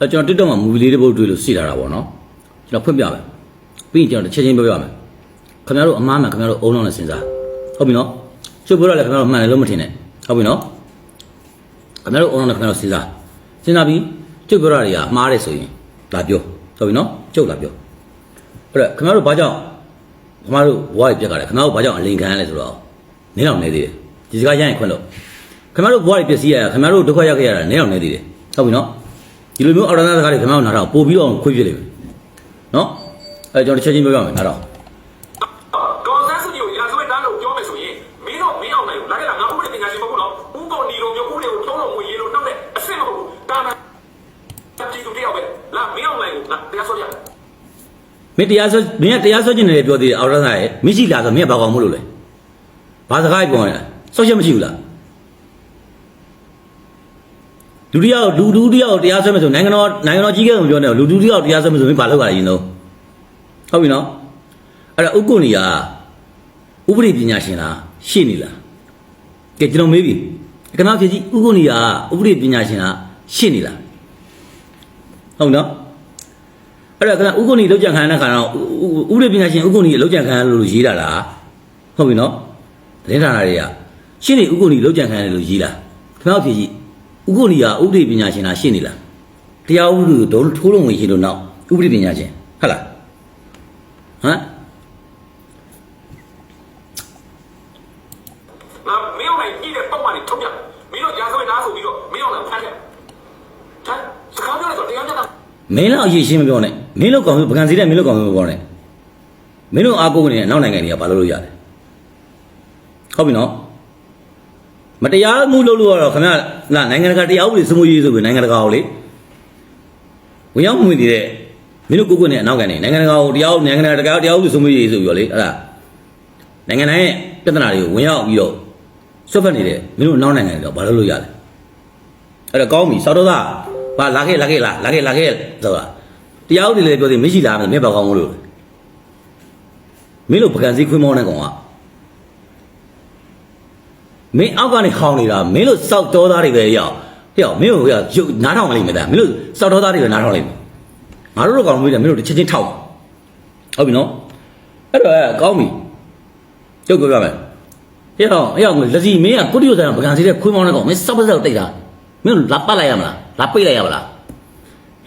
အဲကျွန်တော် TikTok မှာ movie လေးတစ်ပုဒ်တွေ့လို့စီတာတာပေါ့နော်ကျွန်တော်ဖွင့်ပြမယ်ပြီးရင်ကျွန်တော်တစ်ချက်ချင်းပြောပြမယ်ခင်ဗျားတို့အမားမှန်ခင်ဗျားတို့အုံလုံးနဲ့စဉ်းစားဟုတ်ပြီနော်ကျုပ်ပြောရလဲခင်ဗျားတို့မှန်တယ်လို့မထင်နဲ့ဟုတ်ပြီနော်ခင်ဗျားတို့အုံလုံးနဲ့ခင်ဗျားတို့စဉ်းစားစဉ်းစားပြီးကျုပ်ပြောရတွေကအမှားတယ်ဆိုရင်လာပြောဟုတ်ပြီနော်ကျုပ်လာပြောအဲ့ဒါခင်ဗျားတို့ဘာကြောင့်ခင်ဗျားတို့ဘဝကြီးပြက်ကြတယ်ခင်ဗျားတို့ဘာကြောင့်အလင်ခံရလဲဆိုတော့နင်းအောင်နေသေးတယ်ဒီစကားရရင်ခွင့်လို့ခင်ဗျားတို့ဘဝကြီးပြည့်စည်ရတာခင်ဗျားတို့ဒုက္ခရောက်ခဲ့ရတာနင်းအောင်နေသေးတယ်ဟုတ်ပြီနော် ဒီလိုမျိုးအော်ရနာစကားတွေခင်ဗျားတို့နားထောင်ပို့ပြီးတော့ခွေးပြလိမ့်မယ်နော်အဲကျွန်တော်တစ်ချက်ချင်းပြောပြမယ်နားထောင်ဒေါ်ဆန်းစုကြည်ကိုရာဇဝတ်သားလို့ပြောမယ်ဆိုရင်မင်းတော့မင်းအောင်နိုင်ဘူးလာခဲ့တာငါဥပဒေပညာရှင်မဟုတ်ဘူးနော်ဥကောနီလိုမျိုးဥပဒေကိုထုံးလို့ငွေရေးလို့နှောက်တဲ့အဆင့်မဟုတ်ဘူးတာမန်ပြည်သူတယောက်ပဲလာမင်းအောင်နိုင်ကိုလာတရားစွဲရမင်းတရားစွဲမင်းကတရားစွဲကျင်တယ်ပြောသေးတယ်အော်ရနာရဲ့မရှိလားဆိုမင်းကဘာကောင်မလို့လဲဘာစကားပြောနေတာစောက်ချက်မရှိဘူးလား လူတယောက်လူလူတယောက်တရားစွဲမယ်ဆိုနိုင်ငံတော်နိုင်ငံတော်ကြီးကဲမပြောနဲ့လူလူတယောက်တရားစွဲမယ်ဆိုမင်းဘာလုပ်ရလဲရင်တော့ဟုတ်ပြီနော်အဲ့ဒါဥက္ကုဏီကဥပဒေပညာရှင်လားရှေ့နေလားကဲကျွန်တော်မေးပြီကနာဖြစ်ကြီးဥက္ကုဏီကဥပဒေပညာရှင်လားရှေ့နေလားဟုတ်နော်အဲ့ဒါကဥက္ကုဏီလောက်ကြံခံရတဲ့ခါတော့ဥပဒေပညာရှင်ဥက္ကုဏီလောက်ကြံခံရလို့ရေးတာလားဟုတ်ပြီနော်သတင်းဌာနတွေကရှင်းနေဥက္ကုဏီလောက်ကြံခံရတယ်လို့ရေးတာခင်ဗျားဖြေကြည့် ဥက္ကုဏီကဥပဒေပညာရှင်လားရှင်းနေလားတရားဥပဒေကိုဒုထိုးလုံးဝင်ရေးလို့နောက်ဥပဒေပညာရှင်ဟုတ်လားဟမ်ငါမင်းအောင်နိုင်ပြည်တဲ့ပုံမှန်တွေထုတ်ပြမင်းတို့ရာဇဝတ်သားဆိုပြီးတော့မင်းအောင်နိုင်ဖမ်းတယ်ဒါစကားပြောလိုက်တော့တရားမျှတမင်းလောက်အရေးရှင်းမပြောနဲ့မင်းလောက်ကောင်ပကံစီတဲ့မင်းလောက်ကောင် မပြောနဲ့မင်းတို့အားကိုးနေတဲ့နောက်နိုင်ငံတွေကဘာလုပ်လို့ရလဲဟုတ်ပြီနော်မတရားမှုလုပ်လို့ကတော့ခင်ဗျာလာနိုင်ငံတကာတရားဥပဒေစိုးမိုးရေးဆိုပြီးနိုင်ငံတကာကိုလေဝင်ရောက်မှုနေတဲ့မင်းတို့ကိုယ်ကိုယ်နဲ့အနောက်ကနေနိုင်ငံတကာကိုတရားဥနိုင်ငံတကာတရားဥပဒေစိုးမိုးရေးဆိုပြီးတော့လေအဲ့ဒါနိုင်ငံတိုင်းရဲ့ပြဿနာတွေကိုဝင်ရောက်ပြီးတော့ဆွတ်ဖက်နေတဲ့မင်းတို့နောက်နိုင်ငံတွေတော့ဘာလုပ်လို့ရလဲအဲ့တော့ကောင်းပြီစောက်တော့သားဘာလာခဲ့လာခဲ့လာလာခဲ့လာခဲ့ဆိုတာတရားဥပဒေလည်းပြောသေးမရှိလားမင်းဘာကောင်းမလို့မင်းတို့ပကံစည်းခွင်းမောင်းတဲ့ကောင်က မင်းအောက်ကနေခေါင်းနေတာမင်းတို့စောက်တော်သားတွေပဲရောက်ဟဲ့မင်းတို့ကရုပ်နားထောင်လိုက်မယ်သားမင်းတို့စောက်တော်သားတွေပဲနားထောင်လိုက်မယ်ငါတို့တော့ကောင်မေးတယ်မင်းတို့တစ်ချက်ချင်းထောက်ဟုတ်ပြီနော်အဲ့တော့ကောင်းပြီကျုပ်ပြောပြမယ်ဟဲ့တော့ဟဲ့လက်စီမင်းကကုတ္တရဆိုင်ပကံစည်းတဲ့ခွင်းမောင်းတဲ့ကောင်မင်းစောက်ပါစောက်တိတ်တာမင်းတို့လာပတ်လိုက်ရမလားလာပိတ်လိုက်ရမလား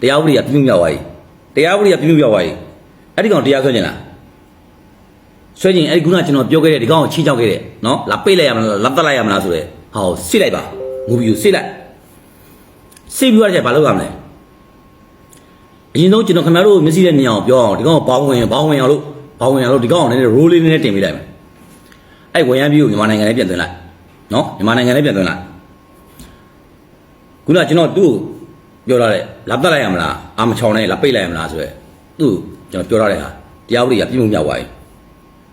တရားဥပဒေကပြင်းပြင်းပြောက်သွားပြီတရားဥပဒေကပြင်းပြင်းပြောက်သွားပြီအဲ့ဒီကောင်တရားဆွဲကျင်လား ဆွဲကျင်အဲ့ဒီခုနကကျွန်တော်ပြောခဲ့တဲ့ဒီကောင်ကိုချင်းချောက်ခဲ့တဲ့နော်လာပိတ်လိုက်ရမလားလာပတ်လိုက်ရမလားဆိုတဲ့ဟောစစ်လိုက်ပါမူဗီကိုစစ်လိုက်စစ်ပြီးတော့ကျဘာလုပ်ရမလဲအရင်ဆုံးကျွန်တော်ခင်ဗျားတို့မျက်စိနဲ့မြင်အောင်ပြောအောင်ဒီကောင်ကိုဘောင်းဝင်ဘောင်းဝင်အောင်လို့ဘောင်းဝင်အောင်လို့ဒီကောင်ကိုနည်းနည်း roll လေးနည်းနည်းတင်ပေးလိုက်မယ်အဲ့ဝန်ရမ်းပြီးကိုမြန်မာနိုင်ငံထဲပြန်သွင်းလိုက်နော်မြန်မာနိုင်ငံထဲပြန်သွင်းလိုက်ခုနကကျွန်တော်သူ့ကိုပြောထားတဲ့လာပတ်လိုက်ရမလားအာမချောင်းနဲ့လာပိတ်လိုက်ရမလားဆိုရဲသူ့ကိုကျွန်တော်ပြောထားတဲ့ဟာတရားဥပဒေကပြည့်မှုမြောက်သွားပြီ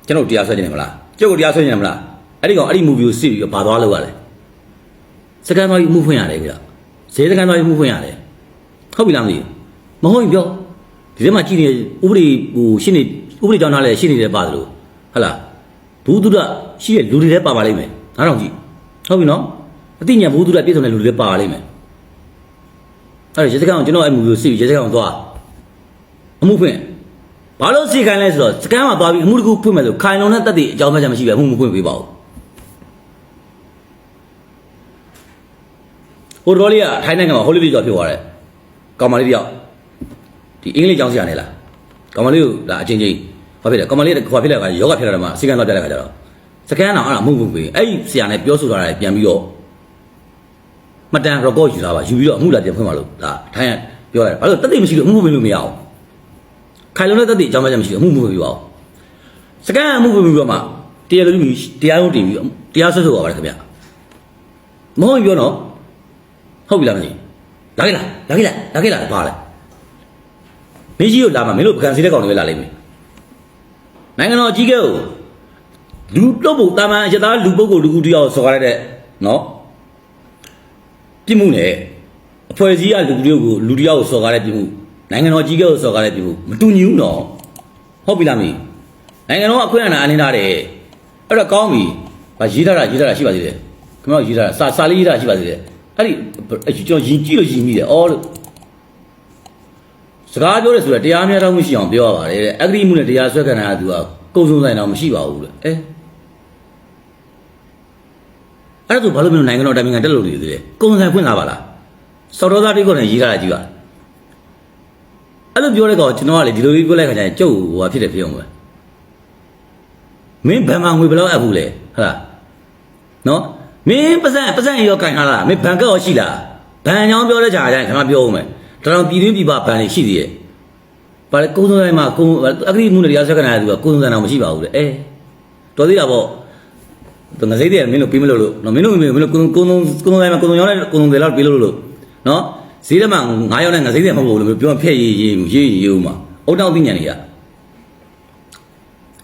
ကျွန်တော်တရားဆွဲနေတယ်မလားကျုပ်ကိုတရားဆွဲနေတယ်မလားအဲ့ဒီကောင်အဲ့ဒီ movie ကိုစစ်ပြီးတော့ဘာသွားလို့ရလဲစကန်သွားပြီးမှုဖွင့်ရတယ်ဗျဈေးစကန်သွားပြီးမှုဖွင့်ရတယ်ဟုတ်ပြီလားမသိဘူးမဟုတ်ရင်ပြောဒီထဲမှာကြည့်နေဥပဒေဟိုရှင်းနေဥပဒေကြောင်းသားလည်းရှင်းနေတယ်ပါတယ်လို့ဟုတ်လားဘူးသူဒရှိတဲ့လူတွေလည်းပါပါလိမ့်မယ်နားထောင်ကြည့်ဟုတ်ပြီနော်အသိဉာဏ်ဘူးသူဒပြည့်စုံတဲ့လူတွေလည်းပါပါလိမ့်မယ်အဲ့ဒါရေစကန်ကိုကျွန်တော်အဲ့မူကိုစီရေစကန်ကိုသွားအမှုဖွင့် ဘာလို့စီခိုင်းလဲဆိုတော့စကန်မှာသွားပြီးအမှုတစ်ခုဖွင့်မယ်ဆိုခိုင်လုံတဲ့တက်တဲ့အကြောင်းမှမရှိပဲအမှုမဖွင့်ပေးပါဘူးဟိုတော်လေးကထိုင်းနိုင်ငံမှာဟိုလီဗီကျော်ဖြစ်သွားတယ်ကောင်မလေးတယောက်ဒီအင်္ဂလိပ်ကျောင်းဆရာနေလားကောင်မလေးကိုဒါအချင်းချင်းဘာဖြစ်လဲကောင်မလေးကခွာဖြစ်လာကယောဂဖြစ်လာတယ်မှာစီကန်တော့ပြတဲ့ခါကျတော့စကန်တော့အဲ့ဒါအမှုမဖွင့်ပေးအဲ့ဒီဆရာနဲ့ပြောဆိုထားတယ်ပြန်ပြီးတော့မှတ်တမ်း record ယူထားပါယူပြီးတော့အမှုလာပြန်ဖွင့်ပါလို့ဒါထိုင်းကပြောရတယ်ဘာလို့တက်သိမရှိလို့အမှုဖွင့်လို့မရအောင် ခိုင်လုံတဲ့တက်သိအကြောင်းမှမရှိလို့အမှုမဖွင့်ပြပါအောင်စကန်အမှုဖွင့်ပြီးတော့မှတရားလိုပြီးတရားရုံးတင်ပြီးတရားဆွဲဆိုပါပါတယ်ခင်ဗျမဟုတ်ရင်ပြောတော့ဟုတ်ပြီလားမသိလာခဲ့လားလာခဲ့လားလာခဲ့လားပါလဲမင်းကြီးကိုလာမှမင်းတို့ပကံစီတဲ့ကောင်တွေပဲလာလိမ့်မယ်နိုင်ငံတော်အကြီးကဲကိုလူတော့ဘုံတာမန်ရသားလူပုဂ္ဂိုလ်လူကူတယောက်ဆော်ရတဲ့နော်ပြစ်မှုနဲ့အဖွဲ့အစည်းကလူတွေကိုလူတယောက်ကိုစော်ကားတဲ့ပြစ်မှု နိုင်ငံတော်ကြီးကကိုစော်ကားတဲ့ပြစ်မှုမတူညီဘူးနော်ဟုတ်ပြီလားမင်းနိုင်ငံတော်အခွင့်အာဏာအနှင်းထားတယ်အဲ့တော့ကောင်းပြီဗာရေးထားတာရေးထားတာရှိပါသေးတယ်ခင်ဗျားရေးထားတာစာစာလေးရေးထားတာရှိပါသေးတယ်အဲ့ဒီကျွန်တော်ရင်ကြည့်လို့ရင်မိတယ်အော်လို့စကားပြောတယ်ဆိုတော့တရားများတော့မရှိအောင်ပြောရပါတယ်တဲ့အဂရိမှုနဲ့တရားဆွဲခံတာကသူကကုံစုံဆိုင်တော့မရှိပါဘူးလေအဲအဲ့ဒါဆိုဘာလို့မလို့နိုင်ငံတော်တိုင်ပင်ခံတက်လို့နေသေးလဲကုံဆိုင်ဖွင့်လာပါလားစော်တော်သားတိကောနဲ့ရေးထားတာကြည့်ပါ အဲ့လိုပြောတဲ့ကောင်ကျွန်တော်ကလေဒီလိုလေးပြောလိုက်ခါကျရင်ကျုပ်ဟိုဟာဖြစ်တယ်ဖြစ်အောင်ပဲမင်းဘယ်မှာငွေဘယ်လောက်အပ်ဘူးလဲဟုတ်လားနော်မင်းပတ်စံပတ်စံရောကင်ထားလားမင်းဘန်ကရောရှိလားဘန်ချောင်းပြောတဲ့ကြာကျရင်ခင်ဗျားပြောဦးမယ်တော်တော်ပြည်တွင်းပြည်ပဘန်တွေရှိသေးရဲ့ဘာလဲကုန်းစုံတိုင်းမှာကုန်းအဂရိမှုနဲ့တရားဆွဲခံရတဲ့သူကကုန်းစုံတိုင်းတော့မရှိပါဘူးလေအဲတော်သေးတာပေါ့သူငစိမ့်တဲ့မင်းတို့ပြီးမလို့လို့နော်မင်းတို့မင်းတို့ကုန်းကုန်းကုန်းကုန်းတိုင်းမှာကုန်းစုံရောက်တဲ့ကုန်းစုံတွေလောက်ပြီးလို့လို့နော် ဈေးထဲမှာ9ရောက်တဲ့ငစိမ့်တဲ့မဟုတ်ဘူးလို့ပြောဖက်ရေးရေးရေးရေးဦးမှာအုတ်တောက်သိညံနေရ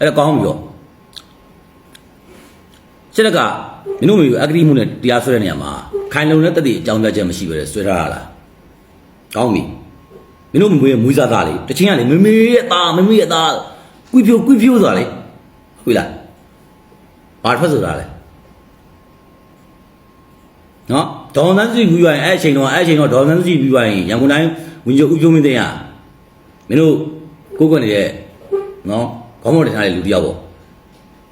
အဲ့ဒါကောင်းပြီတော့စစ်တကမင်းတို့မျိုးအဂရိမှုနဲ့တရားဆွဲတဲ့နေရာမှာခိုင်လုံတဲ့တတိအကြောင်းပြချက်မရှိပဲဆွဲထားရလားကောင်းပြီမင်းတို့မွေးမွေးစားသားလေတချင်းကလေမမေရဲ့သားမမေရဲ့သားကွိဖြိုကွိဖြိုဆိုတာလေဟုတ်လားဘာထွက်ဆိုတာလဲနော် ဒေါ်နန်းစီပြီးသွားရင်အဲ့အချိန်တော့အဲ့အချိန်တော့ဒေါ်နန်းစီပြီးသွားရင်ရန်ကုန်တိုင်းဝင်ကျော်ဦးပြုံးမင်းသိန်းရမင်းတို့ကိုကိုနေတဲ့နော်ခေါင်းမောက်တင်ထားတဲ့လူတယောက်ပေါ့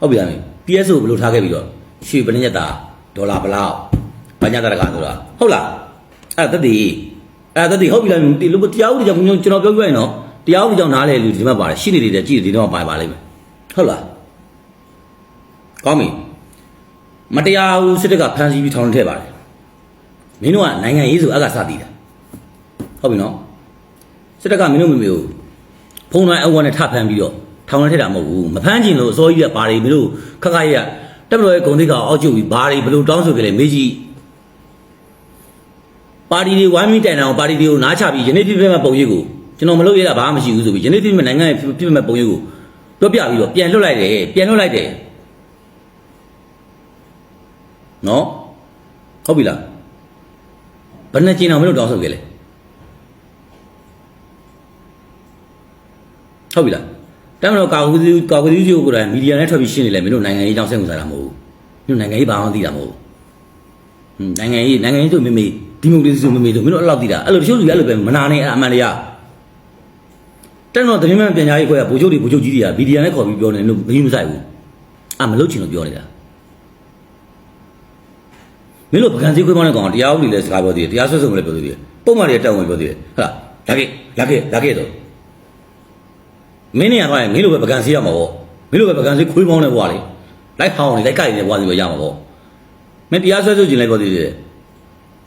ဟုတ်ပြီလားမင်း PSO ဘယ်လိုထားခဲ့ပြီးတော့ရွှေပနညက်တာဒေါ်လာဘလောက်ဘာညာတရကဆိုတာဟုတ်လားအဲ့ဒါတတိအဲ့ဒါတတိဟုတ်ပြီလားဒီလိုတရားဥပဒေကြောင့်ကျွန်တော်ပြောပြရင်တော့တရားဥပဒေကြောင့်နားလေလူဒီမှာပါတယ်ရှိနေတယ်ကြည့်တယ်ဒီတော့ပါပါလိမ့်မယ်ဟုတ်လားကောင်းပြီမတရားဘူးစစ်တပ်ကဖမ်းဆီးပြီးထောင်ထဲထည့်ပါတယ် မင်းတို့ကနိုင်ငံရေးဆိုအကစတည်တာဟုတ်ပြီနော်စစ်တပ်ကမင်းတို့မမေကိုဖုန်းတိုင်းအဝနဲ့ထဖမ်းပြီးတော့ထောင်ထဲထည့်တာမဟုတ်ဘူးမဖမ်းကျင်လို့အစိုးရကဘာတွေမင်းတို့ခက်ခက်ရတက်မလို့ရဲ့ဂုံတိတ်ကအောက်ကျုပ်ပြီးဘာတွေဘယ်လိုတောင်းဆိုကြလဲမေးကြည့်ပါတီတွေဝိုင်းမိတိုင်အောင်ပါတီတွေကိုနားချပြီးယနေ့ဖြစ်ဖြစ်မဲ့ပုံရိပ်ကိုကျွန်တော်မလုပ်ရတာဘာမှမရှိဘူးဆိုပြီးယနေ့ဖြစ်ဖြစ်မဲ့နိုင်ငံရဲ့ဖြစ်ဖြစ်မဲ့ပုံရိပ်ကိုတွက်ပြပြီးတော့ပြန်လွတ်လိုက်တယ်ပြန်လွတ်လိုက်တယ်နော်ဟုတ်ပြီလား ဘယ်နဲ့ကျင်းအောင်မလို့တောင်းဆိုကြလဲဟုတ်ပြီလားတမန်တော်ကာကွယ်သူကာကွယ်သူကြီးကိုယ်တိုင်မီဒီယာနဲ့ထွက်ပြီးရှင်းနေလဲမင်းတို့နိုင်ငံရေးကြောင်းစိတ်ဝင်စားတာမဟုတ်ဘူးမင်းတို့နိုင်ငံရေးဘာမှမသိတာမဟုတ်ဘူးဟွန်းနိုင်ငံရေးနိုင်ငံရေးဆိုမေမေဒီမိုကရေစီဆိုမေမေဆိုမင်းတို့အဲ့လောက်သိတာအဲ့လိုတချို့လူအဲ့လိုပဲမနာနဲ့အဲ့အမှန်တရားတန်တော်သတင်းမှန်ပြန်ကြားရေးခွဲကဗိုလ်ချုပ်တွေဗိုလ်ချုပ်ကြီးတွေကမီဒီယာနဲ့ခေါ်ပြီးပြောနေလို့မင်းမဆိုင်ဘူးအာမလုပ်ချင်လို့ပြောနေတာ မင်းတို့ပကံစည်းခွဲမောင်းတဲ့ကောင်ကတရားဥပဒေလဲစကားပြောသေးတယ်တရားစွဲဆိုမလဲပြောသေးတယ်ပုံမှန်တွေတက်ဝင်ပြောသေးတယ်ဟုတ်လားလာခဲ့လာခဲ့လာခဲ့တော့မင်းနေရသွားရင်မင်းလိုပဲပကံစီးရမှာပေါ့မင်းလိုပဲပကံစီးခွေးပေါင်းနေဘွားလေလိုက်ဟောင်းနေလိုက်ကြိုက်နေဘွားစီပဲရမှာပေါ့မင်းတရားဆွဲဆိုခြင်းလည်းပြောသေးတယ်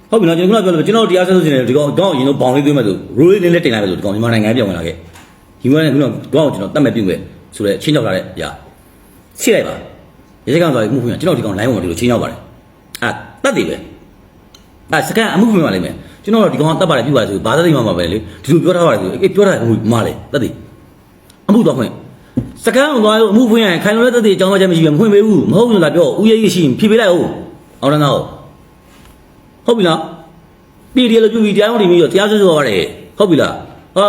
ဟုတ်ပြီနော်ကျွန်တော်ကပြောလို့ကျွန်တော်တရားဆွဲဆိုခြင်းလည်းဒီကောင်တော့ရင်တော့ဘောင်လေးသွင်းမဲ့ဆိုရိုးလေးလေးလက်တင်လိုက်မဲ့ဆိုဒီကောင်မြန်မာနိုင်ငံပြောင်းဝင်လာခဲ့ဒီမှာလည်းခုနကတော့ကျွန်တော်တတ်မဲ့ပြုတ်မဲ့ဆိုတော့ချင်းရောက်လာတဲ့အရာချိလိုက်ပါရေစက်ကောင်သွားပြီးမှုဖွင့်ကျွန်တော်ဒီကောင်လိုင်းဝင်ဒီလိုချင်းရောက်ပါတယ်အာ တတ်တယ်ပဲအာစကန်အမှုဖွင့်ပါလိမ့်မယ်ကျွန်တော်ဒီကောင်တတ်ပါတယ်ပြုပါတယ်ဆိုဘာသာသိမှမှာပဲလေဒီလိုပြောထားပါတယ်ဆိုအေးပြောတာကမှားလေတတ်တယ်အမှုတော့ဖွင့်စကန်းအောင်သွားလို့အမှုဖွင့်ရရင်ခိုင်လုံတဲ့တသက်အကြောင်းမှချက်မရှိဘူးမဖွင့်ပေးဘူးမဟုတ်ဘူးလားပြောဦးရေးကြီးရှိရင်ဖြေပေးလိုက်အောင်အောင်ရနာဟုတ်ပြီလားပြည်တယ်လို့ပြုပြီးတရားဝင်ပြီးတော့တရားစွဲဆိုရတယ်ဟုတ်ပြီလားဟာ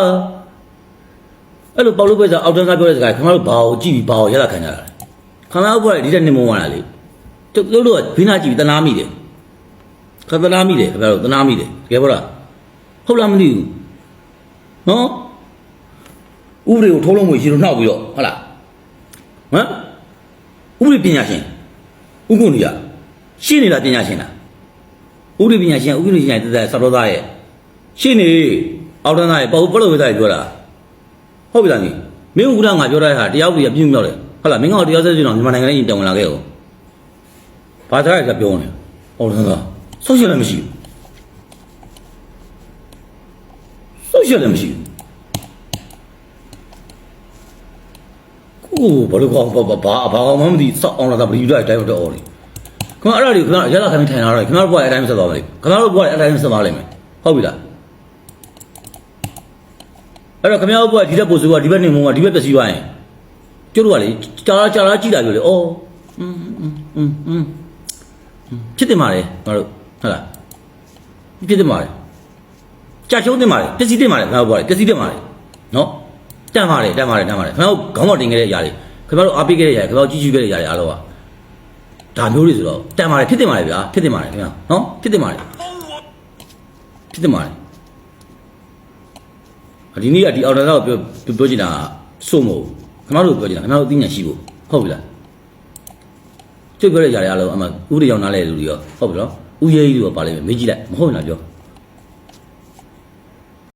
အဲ့လိုပေါလို့ပဲဆိုအောက်တန်းသားပြောတဲ့စကားခင်ဗျားတို့ဘာကိုကြည့်ပြီးဘာကိုရတာခံကြတာလဲခင်ဗျားတို့ပြောတယ်ဒီတက်နေမဝါတာလေတို့တို့ကဘင်းနာကြည့်ပြီးတနာမိတယ် ခသနာမိတယ်ခင်ဗျားတို့တနာမိတယ်တကယ်ပြောလားဟုတ်လားမသိဘူးနော်ဥပဒေကိုထိုးလုံးမွေရှိလို့နှောက်ပြီးတော့ဟုတ်လားဟမ်ဥပဒေပညာရှင်ဥက္ကုဏီရရှင်းနေတာပညာရှင်လားဥပဒေပညာရှင်ဥက္ကုဏီရှင်တက်တဲ့သတော်သားရဲ့ရှင်းနေအောက်တန်းသားရဲ့ပေါ့ဘလို့ဝိသားရဲ့ပြောတာဟုတ်ပြီလားညီမင်းဥက္ကုဏငါပြောတဲ့ဟာတရားဥပဒေပြင်းမြောက်တယ်ဟုတ်လားမင်းကတရားစဲစင်းတော့မြန်မာနိုင်ငံနဲ့ရင်တောင်းဝင်လာခဲ့ရောဘာသာရကပြောနေအောက်တန်းသား ဆောက်ရှယ်လည်းမရှိဘူးဆောက်ရှယ်လည်းမရှိဘူး ကိုဘာလို့ကောင်းဘာဘာဘာကောင်းမှမသိစောက်အောင်လာတာဘယ်ယူလိုက်တိုင်းတော့အော်လေခင်ဗျာအဲ့ဒါတွေခင်ဗျာရလာခံထိုင်လာတော့ခင်ဗျာတို့ဘွားအဲ့တိုင်းဆက်သွားပါလိမ့်ခင်ဗျာတို့ဘွားအဲ့တိုင်းဆက်သွားလိမ့်မယ်ဟုတ်ပြီလားအဲ့တော့ခင်ဗျာတို့ဘွားဒီတက်ပို့ဆိုကဒီဘက်နေမုံကဒီဘက်ပျက်စီးသွားရင်ကျတို့ကလေကြာလာကြာလာကြည့်တာပြောလေအော်อืมอืมอืมอืมဖြစ်တယ်မှာလေငါတို့ ဟုတ်လားပြစ်တင်ပါလေကြာချုံးတင်ပါလေပစ္စည်းတင်ပါလေငါတို့ပြောတယ်ပစ္စည်းတင်ပါလေနော်တန်ပါလေတန်ပါလေတန်ပါလေခင်ဗျားတို့ခေါင်းပေါ်တင်ခဲ့တဲ့အရာတွေခင်ဗျားတို့အားပေးခဲ့တဲ့အရာတွေခင်ဗျားတို့ကြီးကျူးခဲ့တဲ့အရာတွေအားလုံးကဒါမျိုးတွေဆိုတော့တန်ပါလေဖြစ်တင်ပါလေဗျာဖြစ်တင်ပါလေခင်ဗျာနော်ဖြစ်တင်ပါလေဖြစ်တင်ပါလေဒီနေ့ကဒီအော်ဒါတော့ပြောပြောချင်တာစို့မဟုတ်ခင်ဗျားတို့ပြောချင်တာခင်ဗျားတို့သိညာရှိဖို့ဟုတ်ပြီလားသူပြောတဲ့ຢာတွေအားလုံးအမှဥပဒေရောက်နားလဲလူတွေရောဟုတ်ပြီနော် ဥယျာဉ်ကြီးတို့ကပါလိမ့်မယ်မေးကြည့်လိုက်မဟုတ်လားပြော